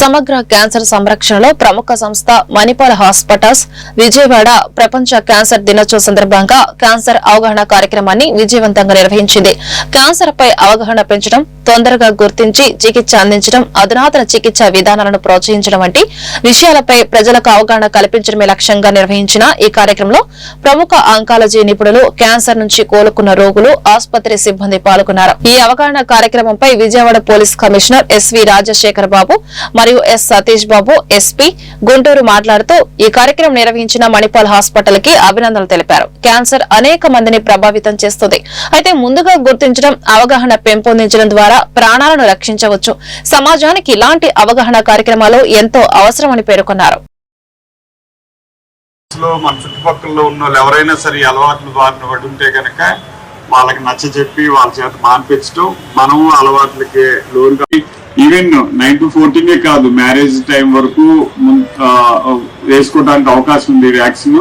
సమగ్ర క్యాన్సర్ సంరక్షణలో ప్రముఖ సంస్థ మణిపాల్ హాస్పిటల్స్ విజయవాడ ప్రపంచ క్యాన్సర్ దినోత్సవ సందర్భంగా క్యాన్సర్ అవగాహన కార్యక్రమాన్ని విజయవంతంగా నిర్వహించింది. క్యాన్సర్ పై అవగాహన పెంచడం తొందరగా గుర్తించి చికిత్స అందించడం అధునాతన చికిత్స విధానాలను ప్రోత్సహించడం వంటి విషయాలపై ప్రజలకు అవగాహన కల్పించడమే లక్ష్యంగా నిర్వహించిన ఈ కార్యక్రమంలో ప్రముఖ ఆంకాలజీ నిపుణులు క్యాన్సర్ నుంచి కోలుకున్న రోగులు ఆసుపత్రి సిబ్బంది పాల్గొన్నారు. ఈ అవగాహన కార్యక్రమంపై Vijayawada police commissioner SV Rajasekhar Babu మరియు ఎస్ సతీష్ బాబు ఎస్పీ గుంటూరు మాట్లాడుతూ ఈ కార్యక్రమం నిర్వహించిన మణిపాల్ హాస్పిటల్కి అభినందనలు తెలిపారు. క్యాన్సర్ అనేక మందిని ప్రభావితం చేస్తుంది. అయితే ముందుగా గుర్తించడం అవగాహన పెంపొందించడం ద్వారా ప్రాణాలను రక్షించవచ్చు. సమాజానికి ఇలాంటి అవగాహన కార్యక్రమాలు ఎంతో అవసరమని పేర్కొన్నారు. మన చుట్టుపక్కల ఉన్న వాళ్ళు ఎవరైనా సరే అలవాట్లు అలవాట్ల బారిన పడి ఉంటే కనుక వాళ్ళకి నచ్చ చెప్పి వాళ్ళ చేత మాన్పించడం మనము అలవాట్లకి లోన్ ఈవెన్ నైన్ టు ఫోర్టీనే కాదు మ్యారేజ్ టైం వరకు వేసుకోవడానికి అవకాశం ఉంది వ్యాక్సిన్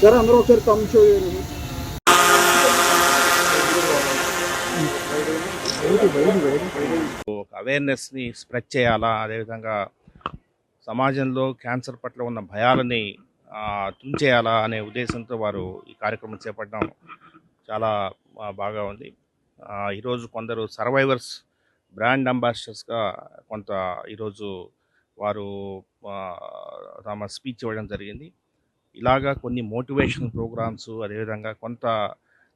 సరే అందరూ ఒకసారి కమ్ షో ఒక అవేర్నెస్ని స్ప్రెడ్ చేయాలా? అదేవిధంగా సమాజంలో క్యాన్సర్ పట్ల ఉన్న భయాలని తుంచేయాలా అనే ఉద్దేశంతో వారు ఈ కార్యక్రమం చేపట్టడం చాలా బాగా ఉంది. ఈరోజు కొందరు సర్వైవర్స్ బ్రాండ్ అంబాసిడర్స్గా కొంత ఈరోజు వారు తమ స్పీచ్ ఇవ్వడం జరిగింది. ఇలాగా కొన్ని మోటివేషన్ ప్రోగ్రామ్స్ అదేవిధంగా కొంత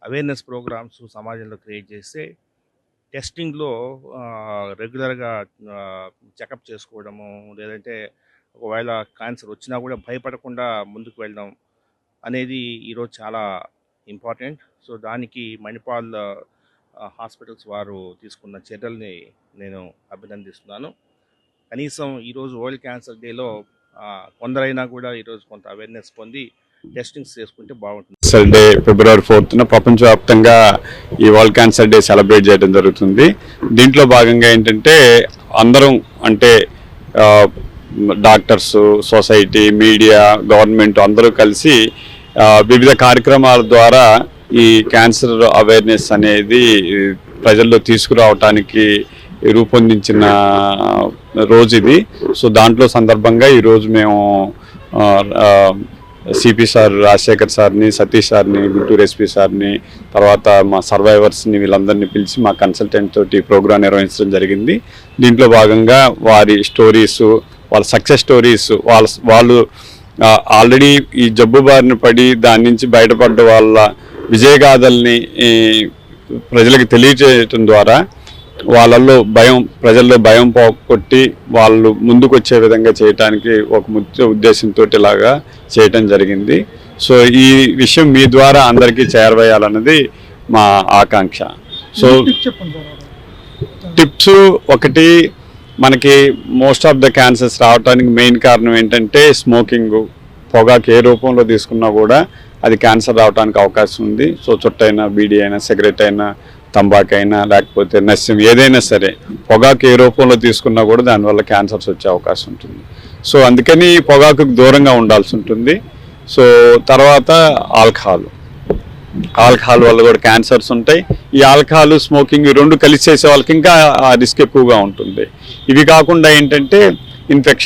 అవేర్నెస్ ప్రోగ్రామ్స్ సమాజంలో క్రియేట్ చేస్తే టెస్టింగ్లో రెగ్యులర్గా చెకప్ చేసుకోవడము లేదంటే ఒకవేళ క్యాన్సర్ వచ్చినా కూడా భయపడకుండా ముందుకు వెళ్ళడం అనేది ఈరోజు చాలా ఇంపార్టెంట్. సో దానికి మణిపాల్ హాస్పిటల్స్ వారు తీసుకున్న చర్యల్ని నేను అభినందిస్తున్నాను. కనీసం ఈరోజు వరల్డ్ క్యాన్సర్ డేలో కొందరైనా కూడా ఈరోజు కొంత అవేర్నెస్ పొంది టెస్టింగ్స్ చేసుకుంటే బాగుంటుంది. క్యాన్సర్ డే ఫిబ్రవరి ఫోర్త్న ప్రపంచవ్యాప్తంగా ఈ వరల్డ్ క్యాన్సర్ డే సెలబ్రేట్ చేయడం జరుగుతుంది. దీంట్లో భాగంగా ఏంటంటే అందరం అంటే డాక్టర్స్ సొసైటీ మీడియా గవర్నమెంట్ అందరూ కలిసి వివిధ కార్యక్రమాల ద్వారా ఈ క్యాన్సర్ అవేర్నెస్ అనేది ప్రజల్లో తీసుకురావటానికి రూపొందించిన రోజు ఇది. సో దాంట్లో సందర్భంగా ఈరోజు మేము ఆ, సిపి సార్ రాజశేఖర్ సార్ని సతీష్ సార్ని గుంటూరు ఎస్పీ సార్ని తర్వాత మా సర్వైవర్స్ని వీళ్ళందరినీ పిలిచి మా కన్సల్టెంట్ తోటి ప్రోగ్రాం నిర్వహించడం జరిగింది. దీంట్లో భాగంగా వారి స్టోరీస్ వాళ్ళ సక్సెస్ స్టోరీస్ వాళ్ళ వాళ్ళు ఆల్రెడీ ఈ జబ్బు బారిన పడి దాని నుంచి బయటపడ్డ వాళ్ళ విజయగాథల్ని ప్రజలకు తెలియజేయటం ద్వారా వాళ్ళల్లో భయం ప్రజల్లో భయం పోగొట్టి వాళ్ళు ముందుకు వచ్చే విధంగా చేయటానికి ఒక ముఖ్య ఉద్దేశంతో ఇలాగా చేయటం జరిగింది. సో ఈ విషయం మీ ద్వారా అందరికీ చేరవేయాలన్నది మా ఆకాంక్ష. సో టిప్స్ ఒకటి మనకి మోస్ట్ ఆఫ్ ద క్యాన్సర్స్ రావడానికి మెయిన్ కారణం ఏంటంటే స్మోకింగ్ పొగాకు ఏ రూపంలో తీసుకున్నా కూడా అది క్యాన్సర్ రావడానికి అవకాశం ఉంది. సో చుట్టైనా బీడీ అయినా సిగరెట్ అయినా తంబాకైనా లేకపోతే నస్యం ఏదైనా సరే పొగాకు ఏ రూపంలో తీసుకున్నా కూడా దానివల్ల క్యాన్సర్స్ వచ్చే అవకాశం ఉంటుంది. సో అందుకని పొగాకుకు దూరంగా ఉండాల్సి ఉంటుంది. సో తర్వాత ఆల్కహాల్. ఆల్కహాల్ వల్ల కూడా క్యాన్సర్స్ ఉంటాయి. ఈ ఆల్కహాల్ స్మోకింగ్ ఈ రెండు కలిసి చేసే వాళ్ళకి ఇంకా రిస్క్ ఎక్కువగా ఉంటుంది. ఇవి కాకుండా ఏంటంటే ఇన్ఫెక్షన్.